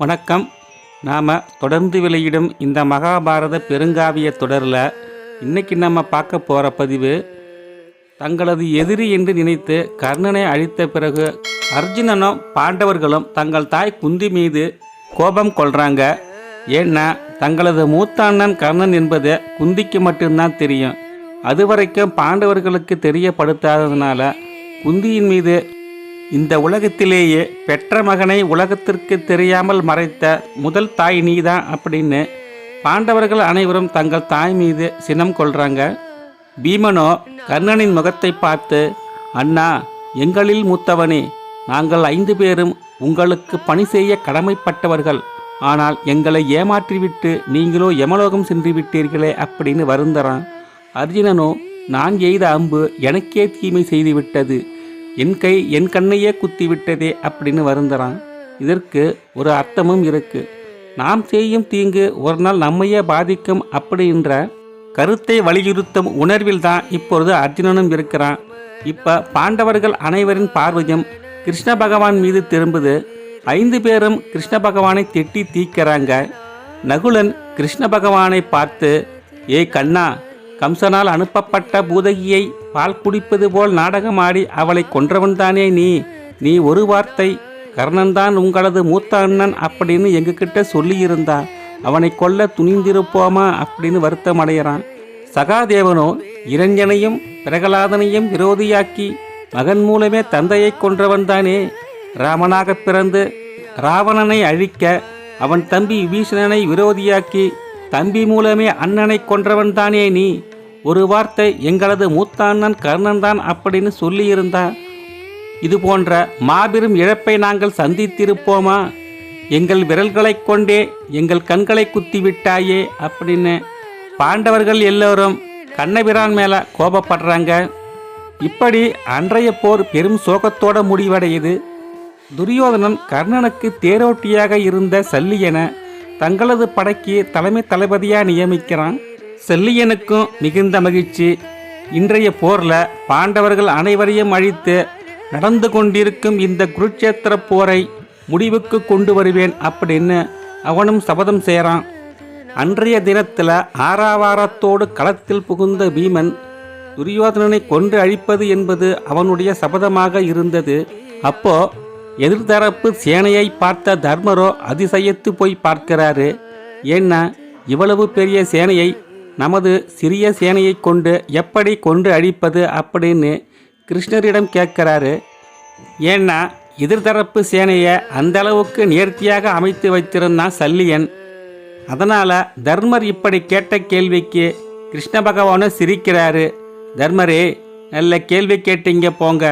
வணக்கம். நாம் தொடர்ந்து வெளியிடும் இந்த மகாபாரத பெருங்காவிய தொடரில் இன்னைக்கு நம்ம பார்க்க போகிற பதிவு தங்களது எதிரி என்று நினைத்து கர்ணனை அழித்த பிறகு அர்ஜுனனும் பாண்டவர்களும் தங்கள் தாய் குந்தி மீது கோபம் கொள்கிறாங்க ஏன்னா தங்களது மூத்த அண்ணன் கர்ணன் என்பது குந்திக்கு மட்டும்தான் தெரியும். அதுவரைக்கும் பாண்டவர்களுக்கு தெரியப்படுத்தாததுனால குந்தியின் மீது இந்த உலகத்திலேயே பெற்ற மகனை உலகத்திற்கு தெரியாமல் மறைத்த முதல் தாய் நீதான் அப்படின்னு பாண்டவர்கள் அனைவரும் தங்கள் தாய் மீது சினம் கொள்றாங்க. பீமனோ கர்ணனின் முகத்தை பார்த்து அண்ணா எங்களில் மூத்தவனே நாங்கள் ஐந்து பேரும் உங்களுக்கு பணி செய்ய கடமைப்பட்டவர்கள். ஆனால் எங்களை ஏமாற்றிவிட்டு நீங்களோ யமலோகம் சென்று விட்டீர்களே அப்படின்னு வருந்தறான். அர்ஜுனனோ நான் எய்த அம்பு எனக்கே தீமை செய்துவிட்டது. என் கை என் கண்ணையே குத்தி விட்டதே அப்படின்னு வருந்துறான். இதற்கு ஒரு அர்த்தமும் இருக்கு. நாம் செய்யும் தீங்கு ஒரு நாள் நம்மையே பாதிக்கும் அப்படின்ற கருத்தை வலியுறுத்தும் உணர்வில் தான் இப்பொழுது அர்ஜுனனும் இருக்கிறான். இப்போ பாண்டவர்கள் அனைவரின் பார்வையும் கிருஷ்ண பகவான் மீது திரும்புது. ஐந்து பேரும் கிருஷ்ண பகவானை திட்டி தீக்கிறாங்க. நகுலன் கிருஷ்ண பகவானை பார்த்து ஏய் கண்ணா கம்சனால் அனுப்பப்பட்ட பூதகியை பால் குடிப்பது போல் நாடகமாடி அவளை கொன்றவன்தானே நீ. நீ ஒரு வார்த்தை கர்ணன்தான் உங்களது மூத்த அண்ணன் அப்படின்னு எங்ககிட்ட சொல்லியிருந்தா. அவனை கொல்ல துணிந்திருப்போமா அப்படின்னு வருத்தம் அடைகிறான். சகாதேவனோ இரஞ்சனையும் பிரகலாதனையும் விரோதியாக்கி மகன் மூலமே தந்தையை கொன்றவன்தானே ராமனாக பிறந்து ராவணனை அழிக்க அவன் தம்பி விபீஷணனை விரோதியாக்கி தம்பி மூலமே அண்ணனை கொன்றவன்தானே நீ. ஒரு வார்த்தை எங்களது மூத்த அண்ணன் கர்ணன் தான் அப்படின்னு சொல்லியிருந்தா? இது போன்ற மாபெரும் இழப்பை நாங்கள் சந்தித்திருப்போமா? எங்கள் விரல்களைக் கொண்டே எங்கள் கண்களை குத்தி விட்டாயே அப்படின்னு பாண்டவர்கள் எல்லோரும் கண்ணபிரான் மேலே கோபப்படுறாங்க. இப்படி அன்றைய போர் பெரும் சோகத்தோட முடிவடையுது. துரியோதனன் கர்ணனுக்கு தேரோட்டியாக இருந்த சல்லியன தங்களது படைக்கு தலைமை தளபதியாக நியமிக்கிறான். செல்லியனுக்கும் மிகுந்த மகிழ்ச்சி. இன்றைய போரில் பாண்டவர்கள் அனைவரையும் அழித்து நடந்து கொண்டிருக்கும் இந்த குருட்சேத்திர போரை முடிவுக்கு கொண்டு வருவேன் அப்படின்னு அவனும் சபதம் செய்கிறான் அன்றைய தினத்தில் ஆறாவாரத்தோடு களத்தில் புகுந்த பீமன் துரியோதனனை கொன்று அழிப்பது என்பது அவனுடைய சபதமாக இருந்தது. அப்போ எதிர்தரப்பு சேனையை பார்த்த தர்மரோ அதிசயத்து போய் பார்க்கிறாரு. ஏன்னா இவ்வளவு பெரிய சேனையை நமது சிறிய சேனையை கொண்டு எப்படி கொண்டு அழிப்பது அப்படின்னு கிருஷ்ணரிடம் கேட்குறாரு. ஏன்னா எதிர்தரப்பு சேனையை அந்த அளவுக்கு நேர்த்தியாக அமைத்து வைத்திருந்தான் சல்லியன். அதனால் தர்மர் இப்படி கேட்ட கேள்விக்கு கிருஷ்ண பகவானும் சிரிக்கிறாரு. தர்மரே நல்ல கேள்வி கேட்டீங்க போங்க.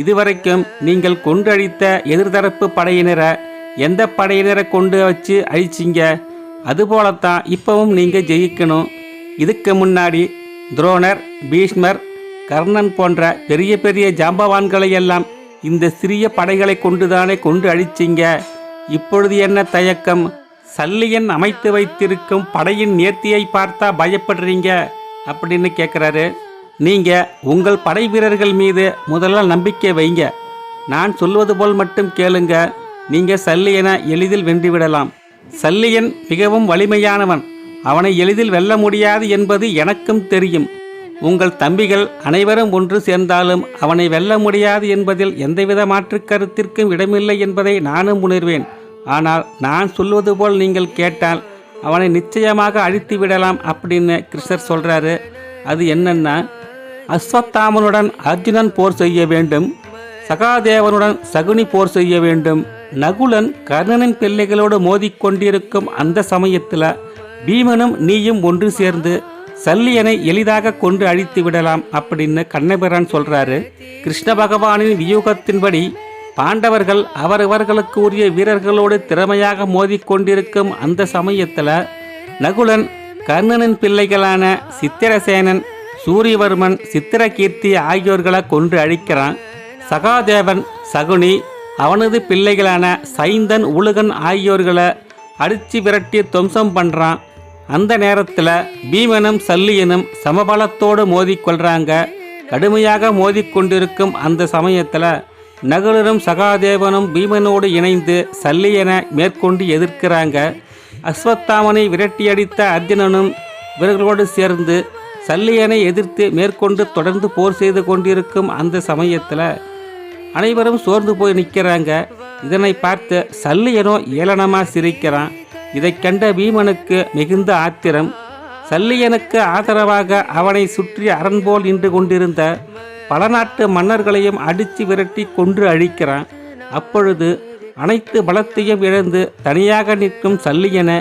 இதுவரைக்கும் நீங்கள் கொண்டு அழித்த எதிர்தரப்பு படையினரை எந்த படையினரை கொண்டு வச்சு அழிச்சிங்க? அதுபோலத்தான் இப்போவும் நீங்கள் ஜெயிக்கணும். இதுக்கு முன்னாடி துரோணர் பீஷ்மர் கர்ணன் போன்ற பெரிய பெரிய ஜாம்பவான்களை எல்லாம் இந்த சிறிய படைகளை கொண்டுதானே கொண்டு அழிச்சிங்க? இப்பொழுது என்ன தயக்கம்? சல்லியன் அமைத்து வைத்திருக்கும் படையின் நேர்த்தியை பார்த்தா பயப்படுறீங்க அப்படின்னு கேட்குறாரு நீங்கள் உங்கள் படை வீரர்கள் மீது முதல்ல நம்பிக்கை வைங்க. நான் சொல்வது போல் மட்டும் கேளுங்க. நீங்கள் சல்லியனை எளிதில் வென்றுவிடலாம். சல்லியன் மிகவும் வலிமையானவன். அவனை எளிதில் வெல்ல முடியாது என்பது எனக்கும் தெரியும். உங்கள் தம்பிகள் அனைவரும் ஒன்று சேர்ந்தாலும் அவனை வெல்ல முடியாது என்பதில் எந்தவித மாற்றுக் கருத்திற்கும் இடமில்லை என்பதை நானும் உணர்வேன். ஆனால் நான் சொல்வது போல் நீங்கள் கேட்டால் அவனை நிச்சயமாக அழித்து விடலாம் அப்படின்னு கிருஷ்ணர் சொல்கிறாரு அது என்னன்னா அஸ்வத்தாமனுடன் அர்ஜுனன் போர் செய்ய வேண்டும் சகாதேவனுடன் சகுனி போர் செய்ய வேண்டும். நகுலன் கர்ணனின் பிள்ளைகளோடு மோதிக்கொண்டிருக்கும் அந்த சமயத்தில் பீமனும் நீயும் ஒன்று சேர்ந்து சல்லியனை எளிதாக கொன்று அழித்து விடலாம் அப்படின்னு கண்ணபிரான் சொல்றாரு. கிருஷ்ண பகவானின் வியூகத்தின்படி பாண்டவர்கள் அவரவர்களுக்கு உரிய வீரர்களோடு திறமையாக மோதிக்கொண்டிருக்கும் அந்த சமயத்தில் நகுலன் கர்ணனின் பிள்ளைகளான சித்திரசேனன் சூரியவர்மன் சித்திரகீர்த்தி ஆகியோர்களை கொன்று அழிக்கிறான். சகாதேவன் சகுனி அவனது பிள்ளைகளான சைந்தன் உழுகன் ஆகியோர்களை அடிச்சு விரட்டி துவம்சம் பண்ணுறான் அந்த நேரத்தில் பீமனும் சல்லியனும் சமபலத்தோடு மோதிக்கொள்கிறாங்க கடுமையாக மோதிக்கொண்டிருக்கும் அந்த சமயத்தில் நகுலரும் சகாதேவனும் பீமனோடு இணைந்து சல்லியனை மேற்கொண்டு எதிர்க்கிறாங்க. அஸ்வத்தாமனை விரட்டியடித்த அர்ஜுனனும் இவர்களோடு சேர்ந்து சல்லியனை எதிர்த்து மேற்கொண்டு தொடர்ந்து போர் செய்து கொண்டிருக்கும் அந்த சமயத்தில் அனைவரும் சோர்ந்து போய் நிற்கிறாங்க இதனை பார்த்து சல்லியனோ ஏளனமாக சிரிக்கிறான். இதைக் கண்ட பீமனுக்கு மிகுந்த ஆத்திரம். சல்லியனுக்கு ஆதரவாக அவனை சுற்றி அரண் போல் நின்று கொண்டிருந்த பல நாட்டு மன்னர்களையும் அடித்து விரட்டி கொன்று அழிக்கிறான். அப்பொழுது அனைத்து பலத்தையும் இழந்து தனியாக நிற்கும் சல்லியனை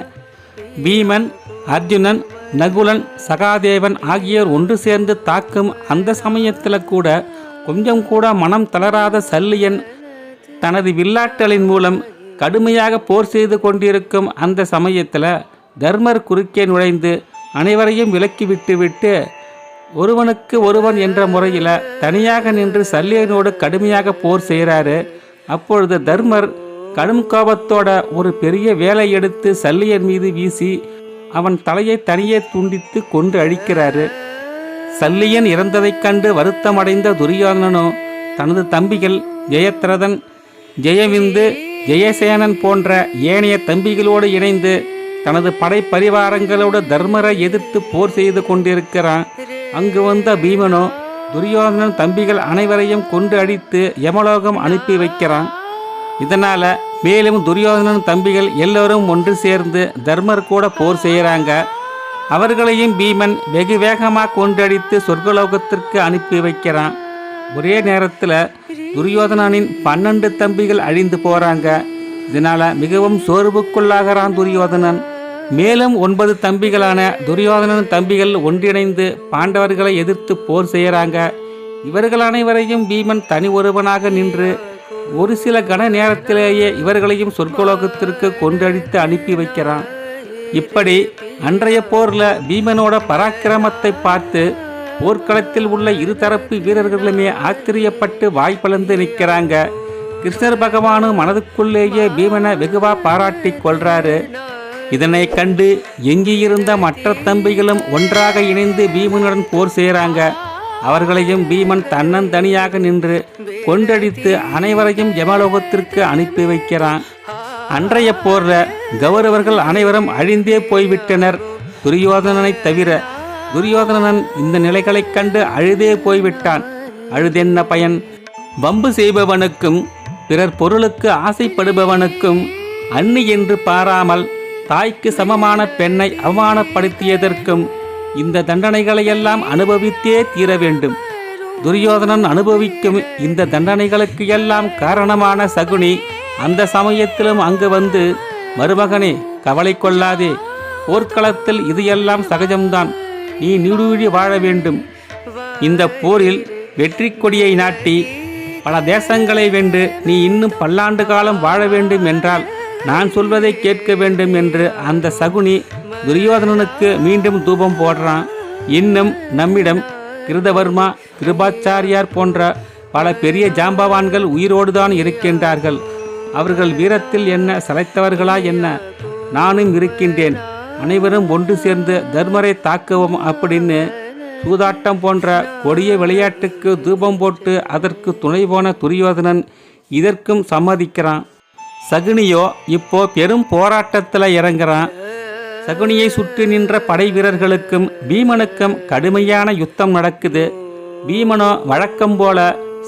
பீமன் அர்ஜுனன் நகுலன் சகாதேவன் ஆகியோர் ஒன்று சேர்ந்து தாக்கும் அந்த சமயத்தில் கூட கொஞ்சம் கூட மனம் தளராத சல்லியன் தனது வில்லாட்டலின் மூலம் கடுமையாக போர் செய்து கொண்டிருக்கும் அந்த சமயத்தில் தர்மர் குறுக்கே நுழைந்து அனைவரையும் விலக்கி விட்டுவிட்டு ஒருவனுக்கு ஒருவன் என்ற முறையில் தனியாக நின்று சல்லியனோடு கடுமையாக போர் செய்கிறாரு அப்பொழுது தர்மர் கடும் கோபத்தோட ஒரு பெரிய வேலை எடுத்து சல்லியன் மீது வீசி அவன் தலையை தனியே துண்டித்து கொண்டு அழிக்கிறாரு. சல்லியன் இறந்ததைக் கண்டு வருத்தமடைந்த துரியோதனனும் தனது தம்பிகள் ஜெயத்ரதன் ஜெயவிந்து ஜெயசேனன் போன்ற ஏனைய தம்பிகளோடு இணைந்து தனது படை பரிவாரங்களோடு தர்மரை எதிர்த்து போர் செய்து கொண்டிருக்கிறான். அங்கு வந்த பீமனோ துரியோதனன் தம்பிகள் அனைவரையும் கொண்டு அடித்து யமலோகம் அனுப்பி வைக்கிறான். இதனால் மேலும் துரியோதனன் தம்பிகள் எல்லோரும் ஒன்று சேர்ந்து தர்மர் கூட போர் செய்கிறாங்க. அவர்களையும் பீமன் வெகு வேகமாக கொண்டடித்து சொர்க்கலோகத்திற்கு அனுப்பி வைக்கிறான். ஒரே நேரத்தில் துரியோதனனின் பன்னெண்டு தம்பிகள் அழிந்து போறாங்க. இதனால மிகவும் சோர்வுக்குள்ளாகிறான் துரியோதனன். மேலும் ஒன்பது தம்பிகளான துரியோதனன் தம்பிகள் ஒன்றிணைந்து பாண்டவர்களை எதிர்த்து போர் செய்கிறாங்க இவர்கள் அனைவரையும் பீமன் தனி ஒருவனாக நின்று ஒரு சில கன நேரத்திலேயே இவர்களையும் சொர்க்கலோகத்திற்கு கொண்டடித்து அனுப்பி வைக்கிறான். இப்படி அன்றைய போரில் பீமனோட பராக்கிரமத்தை பார்த்து போர்க்களத்தில் உள்ள இருதரப்பு வீரர்களுமே ஆச்சரியப்பட்டு வாய்ப்பளந்து நிற்கிறாங்க. கிருஷ்ணர் பகவானும் மனதுக்குள்ளேயே பீமனை வெகுவா பாராட்டி கொள்றாரு. இதனை கண்டு எங்கியிருந்த மற்ற தம்பிகளும் ஒன்றாக இணைந்து பீமனுடன் போர் செய்கிறாங்க. அவர்களையும் பீமன் தன்னந்தனியாக நின்று கொண்டடித்து அனைவரையும் யமலோகத்திற்கு அனுப்பி வைக்கிறான். அன்றைய போரில் கௌரவர்கள் அனைவரும் அழிந்தே போய்விட்டனர். துரியோதனனை தவிர துரியோதனன் இந்த நிலைகளைக் கண்டு அழுதே போய்விட்டான். அழுதென்ன பயன்? வம்பு செய்பவனுக்கும் பிறர் பொருளுக்கு ஆசைப்படுபவனுக்கும் அன்னி என்று பாராமல் தாய்க்கு சமமான பெண்ணை அவமானப்படுத்தியதற்கும் இந்த தண்டனைகளையெல்லாம் அனுபவித்தே தீர வேண்டும். துரியோதனன் அனுபவிக்கும் இந்த தண்டனைகளுக்கு எல்லாம் காரணமான சகுனி அந்த சமயத்திலும் அங்கு வந்து மருமகனே கவலை கொள்ளாதே. போர்க்களத்தில் இது எல்லாம் சகஜம்தான். நீ நீடூழி வாழ வேண்டும். இந்த போரில் வெற்றி கொடியை நாட்டி பல தேசங்களை வென்று நீ இன்னும் பல்லாண்டு காலம் வாழ வேண்டும் என்றால் நான் சொல்வதை கேட்க வேண்டும் என்று அந்த சகுனி துரியோதனனுக்கு மீண்டும் தூபம் போடுறான். இன்னும் நம்மிடம் கிருதவர்மா கிருபாச்சாரியார் போன்ற பல பெரிய ஜாம்பவான்கள் உயிரோடுதான் இருக்கின்றார்கள். அவர்கள் வீரத்தில் என்ன சளைத்தவர்களா என்ன? நானும் இருக்கின்றேன். அனைவரும் ஒன்று சேர்ந்து தர்மரை தாக்குவோம் அப்படின்னு சூதாட்டம் போன்ற கொடிய விளையாட்டுக்கு தூபம் போட்டு அதற்கு துணை போன துரியோதனன் இதற்கும் சம்மதிக்கிறான். சகுனியோ இப்போ பெரும் போராட்டத்தில் இறங்குறான். சகுனியை சுற்றி நின்ற படை வீரர்களுக்கும் பீமனுக்கும் கடுமையான யுத்தம் நடக்குது. பீமனோ வழக்கம் போல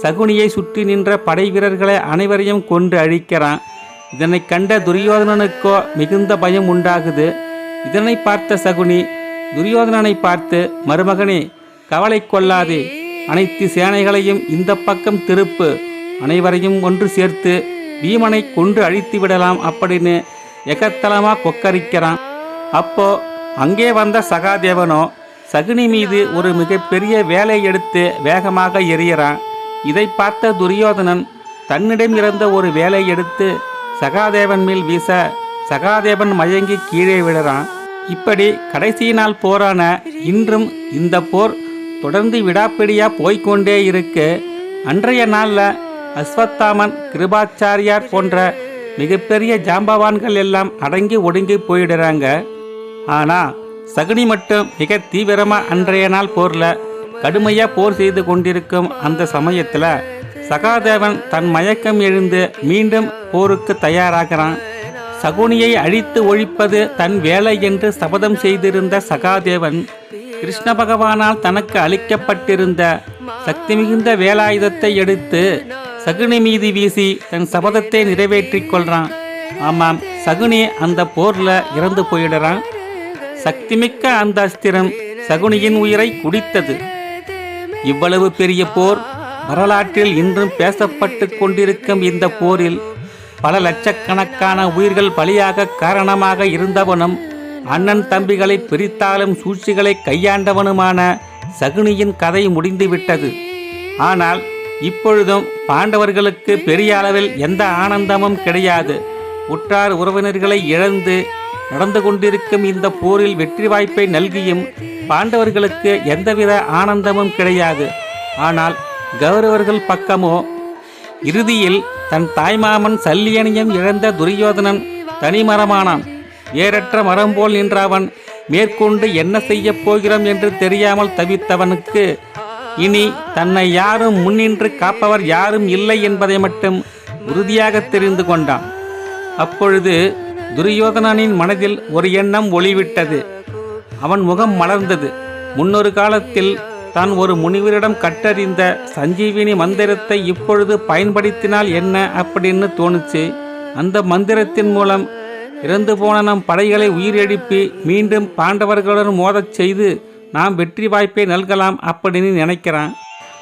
சகுனியை சுற்றி நின்ற படை வீரர்களை அனைவரையும் கொன்று அழிக்கிறான். இதனை கண்ட துரியோதனனுக்கோ மிகுந்த பயம் உண்டாகுது. இதனை பார்த்த சகுனி துரியோதனனை பார்த்து மருமகனே கவலை கொள்ளாதே. அனைத்து சேனைகளையும் இந்த பக்கம் திருப்பு. அனைவரையும் ஒன்று சேர்த்து பீமனை கொன்று அழித்து விடலாம் அப்படின்னு எகத்தலமா கொக்கரிக்கிறான். அப்போ அங்கே வந்த சகாதேவனோ சகுனி மீது ஒரு மிகப்பெரிய வேலை எடுத்து வேகமாக எறிகிறான். இதை பார்த்த துரியோதனன் தன்னிடம் இருந்த ஒரு வேலை எடுத்து சகாதேவன் மேல் வீச சகாதேவன் மயங்கி கீழே விழறான். இப்படி கடைசி நாள் போரான இன்றும் இந்த போர் தொடர்ந்து விடாப்பிடியா போய்க்கொண்டே இருக்கு அன்றைய நாளில் அஸ்வத்தாமன் கிருபாச்சாரியார் போன்ற மிகப்பெரிய ஜாம்பவான்கள் எல்லாம் அடங்கி ஒடுங்கி போயிடுறாங்க. ஆனால் சகுனி மட்டும் மிக தீவிரமாக அன்றைய நாள் போரில் கடுமையாக போர் செய்து கொண்டிருக்கும் அந்த சமயத்தில் சகாதேவன் தன் மயக்கம் எழுந்து மீண்டும் போருக்கு தயாராகிறான். சகுனியை அழித்து ஒழிப்பது தன் வேலை என்று சபதம் செய்திருந்த சகாதேவன் கிருஷ்ண பகவானால் தனக்கு அளிக்கப்பட்டிருந்த சக்தி மிகுந்த வேலாயுதத்தை எடுத்து சகுனி மீது வீசி தன் சபதத்தை நிறைவேற்றி கொள்றான். ஆமாம் சகுனி அந்த போர்ல இறந்து போயிடுறான். சக்திமிக்க அந்த அஸ்திரம் சகுனியின் உயிரை குடித்தது. இவ்வளவு பெரிய போர் வரலாற்றில் இன்றும் பேசப்பட்டு கொண்டிருக்கும் இந்த போரில் பல லட்சக்கணக்கான உயிர்கள் பலியாக காரணமாக இருந்தவனும் அண்ணன் தம்பிகளை பிரித்தாலும் சூழ்ச்சிகளை கையாண்டவனுமான சகுனியின் கதை முடிந்துவிட்டது. ஆனால் இப்பொழுதும் பாண்டவர்களுக்கு பெரிய அளவில் எந்த ஆனந்தமும் கிடையாது. உற்றார் உறவினர்களை இழந்து நடந்து கொண்டிருக்கும் இந்த போரில் வெற்றி வாய்ப்பை நல்கியும் பாண்டவர்களுக்கு எந்தவித ஆனந்தமும் கிடையாது. ஆனால் கௌரவர்கள் பக்கமோ இறுதியில் தன் தாய்மாமன் சல்லியனையும் இழந்த துரியோதனன் தனிமரமானான். ஏறற்ற மரம் போல் நின்ற அவன் மேற்கொண்டு என்ன செய்யப் போகிறோம் என்று தெரியாமல் தவித்தவனுக்கு இனி தன்னை யாரும் முன்னின்று காப்பவர் யாரும் இல்லை என்பதை மட்டும் உறுதியாக தெரிந்து கொண்டான். அப்பொழுது துரியோதனனின் மனதில் ஒரு எண்ணம் ஒளிவிட்டது. அவன் முகம் மலர்ந்தது. முன்னொரு காலத்தில் தான் ஒரு முனிவரிடம் கட்டறிந்த சஞ்சீவினி மந்திரத்தை இப்பொழுது பயன்படுத்தினால் என்ன அப்படின்னு தோணுச்சு. அந்த மந்திரத்தின் மூலம் இறந்து போன நம் படைகளை உயிரெழுப்பி மீண்டும் பாண்டவர்களுடன் மோதச் செய்து நாம் வெற்றி வாய்ப்பை நல்கலாம் அப்படின்னு நினைக்கிறான்.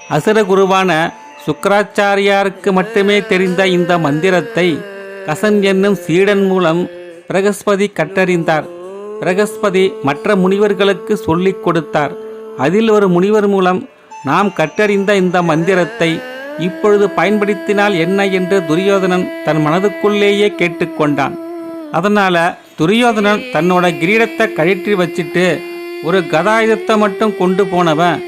அசுர குருவான சுக்கராச்சாரியாருக்கு மட்டுமே தெரிந்த இந்த மந்திரத்தை கசன் என்னும் சீடன் மூலம் பிரகஸ்பதி கற்றறிந்தார். பிரகஸ்பதி மற்ற முனிவர்களுக்கு சொல்லிக் கொடுத்தார். அதில் ஒரு முனிவர் மூலம் நாம் கற்றறிந்த இந்த மந்திரத்தை இப்பொழுது பயன்படுத்தினால் என்ன என்று துரியோதனன் தன் மனதுக்குள்ளேயே கேட்டுக்கொண்டான். அதனால் துரியோதனன் தன்னோட கிரீடத்தை கழற்றி வச்சுட்டு ஒரு கதாயுதத்தை மட்டும் கொண்டு போனவன்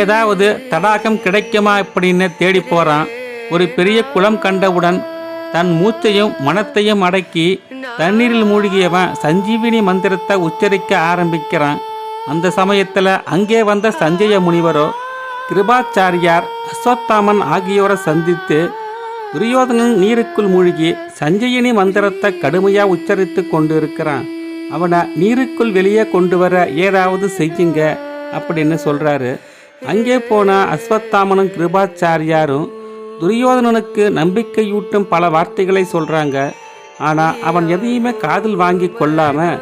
ஏதாவது தடாகம் கிடைக்குமா அப்படின்னு தேடி போகிறான் ஒரு பெரிய குளம் கண்டவுடன் தன் மூச்சையும் மனத்தையும் அடக்கி தண்ணீரில் மூழ்கியவன் சஞ்சீவினி மந்திரத்தை உச்சரிக்க ஆரம்பிக்கிறான். அந்த சமயத்தில் அங்கே வந்த சஞ்சய முனிவரோ கிருபாச்சாரியார் அஸ்வத்தாமன் ஆகியோரை சந்தித்து துரியோதனன் நீருக்குள் மூழ்கி சஞ்சயினி மந்திரத்தை கடுமையாக உச்சரித்து கொண்டு இருக்கிறான் அவனை நீருக்குள் வெளியே கொண்டு வர ஏதாவது செய்யுங்க அப்படின்னு சொல்கிறாரு அங்கே போன அஸ்வத்தாமனும் கிருபாச்சாரியாரும் துரியோதனனுக்கு நம்பிக்கையூட்டும் பல வார்த்தைகளை சொல்கிறாங்க ஆனால் அவன் எதையுமே காதில் வாங்கி கொள்ளாமல்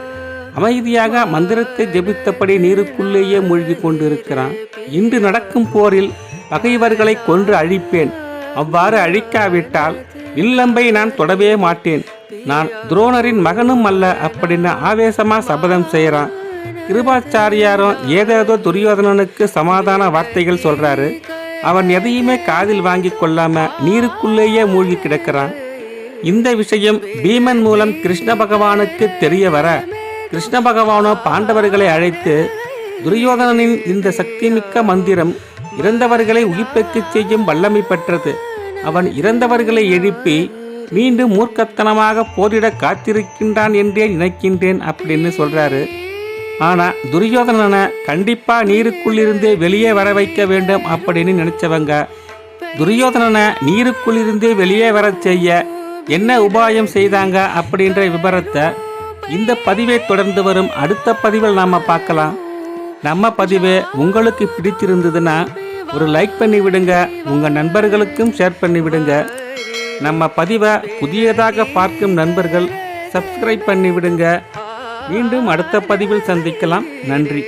அமைதியாக மந்திரத்தை ஜெபித்தபடி நீருக்குள்ளேயே மூழ்கி கொண்டிருக்கிறான். இன்று நடக்கும் போரில் பகைவர்களை கொன்று அழிப்பேன். அவ்வாறு அழிக்காவிட்டால் வில்லம்பை நான் தொடவே மாட்டேன். நான் துரோணரின் மகனும் அல்ல அப்படின்னு ஆவேசமா சபதம் செய்கிறான். கிருபாச்சாரியாரும் ஏதேதோ துரியோதனனுக்கு சமாதான வார்த்தைகள் சொல்றாரு. அவன் எதையுமே காதில் வாங்கி கொள்ளாம நீருக்குள்ளேயே மூழ்கி கிடக்கிறான். இந்த விஷயம் பீமன் மூலம் கிருஷ்ண பகவானுக்கு தெரிய வர கிருஷ்ண பகவானோ பாண்டவர்களை அழைத்து துரியோதனனின் இந்த சக்திமிக்க மந்திரம் இறந்தவர்களை உயிர்ப்பெக்கச் செய்யும் வல்லமை பெற்றது. அவன் இறந்தவர்களை எழுப்பி மீண்டும் மூர்க்கத்தனமாக போரிட காத்திருக்கின்றான் என்றே நினைக்கின்றேன் அப்படின்னு சொல்றாரு. ஆனா துரியோதனனை கண்டிப்பா நீருக்குள்ளிருந்தே வெளியே வர வைக்க வேண்டும் அப்படின்னு நினைச்சவங்க துரியோதனனை நீருக்குள்ளிருந்தே வெளியே வரச் செய்ய என்ன உபாயம் செய்தாங்க அப்படின்ற விபரத்தை இந்த பதிவை தொடர்ந்து வரும் அடுத்த பதிவில் நாம் பார்க்கலாம். நம்ம பதிவை உங்களுக்கு பிடித்திருந்ததுன்னா ஒரு லைக் பண்ணி விடுங்க உங்கள் நண்பர்களுக்கும் ஷேர் பண்ணி விடுங்க. நம்ம பதிவை புதியதாக பார்க்கும் நண்பர்கள் சப்ஸ்கிரைப் பண்ணி விடுங்க. மீண்டும் அடுத்த பதிவில் சந்திக்கலாம். நன்றி.